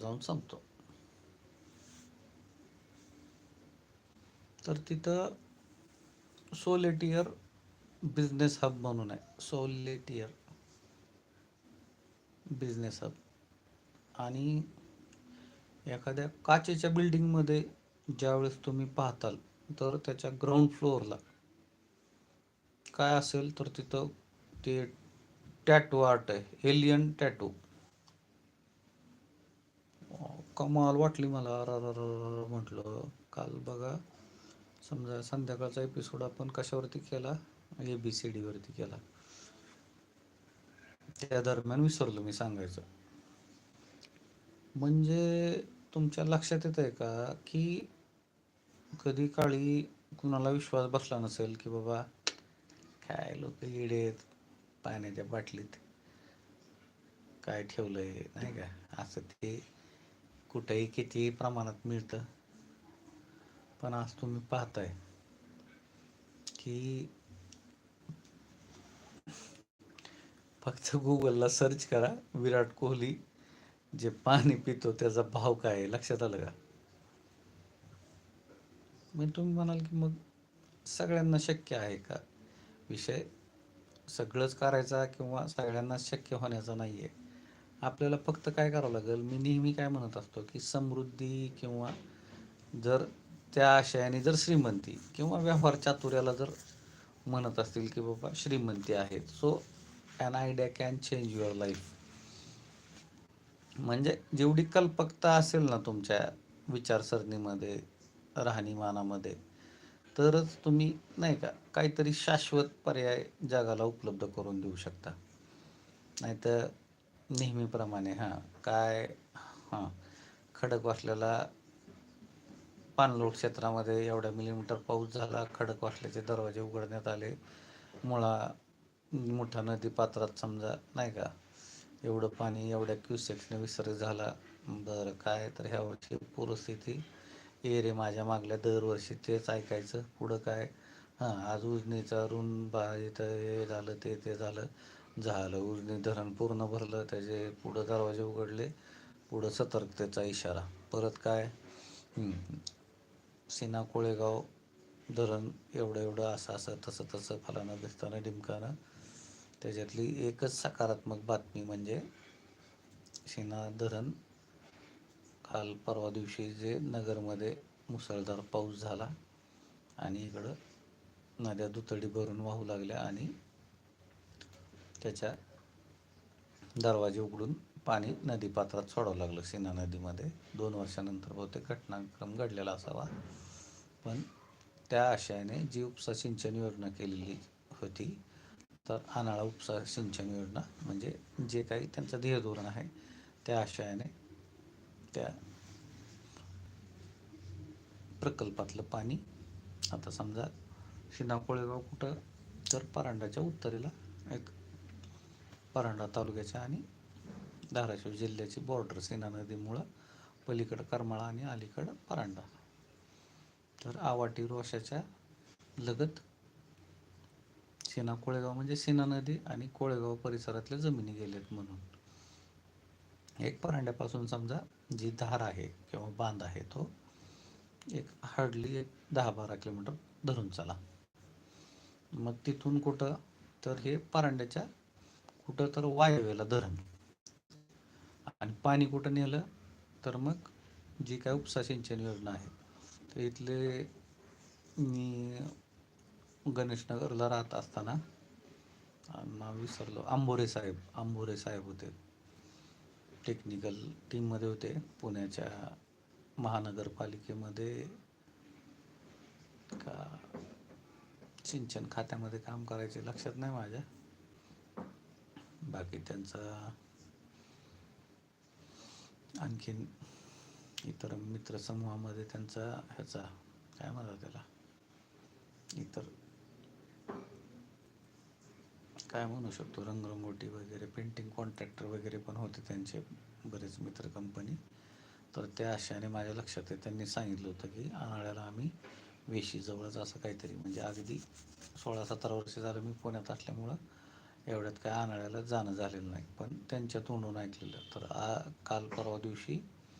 जाऊन संपतो तर तिथं सोलेटियर बिझनेस हब म्हणून आहे. Solitaire business hub. आणि एखाद्या काचेच्या बिल्डिंगमध्ये ज्यावेळेस तुम्ही पाहताल तर त्याच्या ग्राउंड फ्लोअरला काय असेल तर तिथं ते टॅटू आर्ट आहे. एलियन टॅटू कमाल वाटली मला. म्हटलं. काल बघा समजा संध्याकाळचा एपिसोड आपण कशावरती केला? ए बी सी डी वरती केला. त्या दरम्यान विसरलो मी सांगायचं. म्हणजे तुमच्या लक्षात येत आहे का की कधी काळी कुणाला विश्वास बसला नसेल की बाबा काय लोक येडेत पाण्याच्या बाटलीत काय ठेवलंय नाही का? असं ते कुठेही किती प्रमाणात मिळतं. पण आज तुम्ही पाहताय की फक्त गुगलला सर्च करा विराट कोहली जे पाणी पितो त्याचा भाव काय आहे लक्षात आलं का? मग तुम्ही म्हणाल की मग सगळ्यांना शक्य आहे का? विषय सगळंच करायचा किंवा सगळ्यांना शक्य होण्याचा नाही आहे आपल्याला फक्त काय करावं लागेल? मी नेहमी काय म्हणत असतो की समृद्धी किंवा जर त्या आशयाने जर श्रीमंती किंवा व्यवहार चातुर्याला जर म्हणत असतील की बाबा श्रीमंती आहेत so an idea can change your life म्हणजे जेवढी कल्पकता असेल ना तुमच्या विचारसरणीमध्ये राहणीमानामध्ये तरच तुम्ही नाही का काहीतरी शाश्वत पर्याय जगाला उपलब्ध करून देऊ शकता. नाहीतर नेहमीप्रमाणे हां. काय हां. खडकवासल्याला पाणलोट क्षेत्रामध्ये एवढ्या मिलीमीटर पाऊस झाला खडकवासल्याचे दरवाजे उघडण्यात आले. मुळा मोठा नदी पात्रात समजा नाही का? एवढं पाणी एवढ्या क्युसेक्सने विसर्ग झाला. बरं काय तर ह्या वर्षी पूरस्थिती. ए रे माझ्या मागल्या दरवर्षी तेच ऐकायचं. पुढं काय? हां आज उजनीचा ऋण बा इथं हे झालं ते ते झालं. झालं. उजनी धरण पूर्ण भरलं त्याचे पुढं दरवाजे उघडले पुढं सतर्कतेचा इशारा. परत काय? सिना कोळेगाव धरण एवढं एवढं असं असं तसं तसं फलानं दिसताना डिमकानं. त्याच्यातली एकच सकारात्मक बातमी म्हणजे सिना धरण काल परवा दिवशी जे नगरमध्ये मुसळधार पाऊस झाला आणि इकडं नद्या दुतडी भरून वाहू लागल्या आणि त्याच्या दरवाजे उघडून पाणी नदीपात्रात सोडावं लागलं. सीना नदीमध्ये दोन वर्षानंतर बहुतेक घटनाक्रम घडलेला असावा. पण त्या आशयाने जी उपसा सिंचन योजना केलेली होती तर आनाळा उपसा सिंचन योजना म्हणजे जे काही त्यांचं ध्येय धोरण आहे त्या आशयाने त्या प्रकल्पातलं पाणी आता समजा शिना कोळेगाव कुठं तर परांडाच्या उत्तरेला एक परांडा तालुक्याच्या आणि धाराशिव जिल्ह्याची बॉर्डर सेना नदीमुळं पलीकडं करमाळा आणि अलीकडं परांडा. तर आवाटी रोशाच्या लगत सेना कोळेगाव म्हणजे सेना नदी आणि कोळेगाव परिसरातल्या जमिनी गेल्यात म्हणून. एक परांड्यापासून समजा जी धार आहे किंवा बांध आहे तो एक हार्डली एक दहा बारा किलोमीटर धरून चला. मग तिथून कुठं? तर हे परांड्याच्या कुठं तर वायव्याला धरण. आणि पाणी कुठं नेलं तर मग जी काय उपसा सिंचन योजना आहे तर इथले मी गणेशनगरला राहत असताना नाव विसरलो आंबोरे साहेब आंबोरे साहेब होते. टेक्निकल टीममध्ये होते पुण्याच्या महानगरपालिकेमध्ये का सिंचन खात्यामध्ये काम करायचे लक्षात नाही माझ्या. बाकी त्यांचा आणखीन इतर मित्रसमूहामध्ये त्यांचा ह्याचा काय म्हणतात त्याला? इतर काय म्हणू शकतो? रंगरंगोटी वगैरे पेंटिंग कॉन्ट्रॅक्टर वगैरे पण होते त्यांचे बरेच मित्र कंपनी तर त्या आशयाने माझ्या लक्षात आहे. त्यांनी सांगितलं होतं की आणाळ्याला आम्ही वेशीजवळच असं काहीतरी म्हणजे अगदी सोळा सतरा वर्ष झालं मी पुण्यात असल्यामुळं एवढ्यात काय आणाळ्याला जाणं झालेलं नाही. पण त्यांच्या तोंडून ऐकलेलं. तर आ काल परवा दिवशी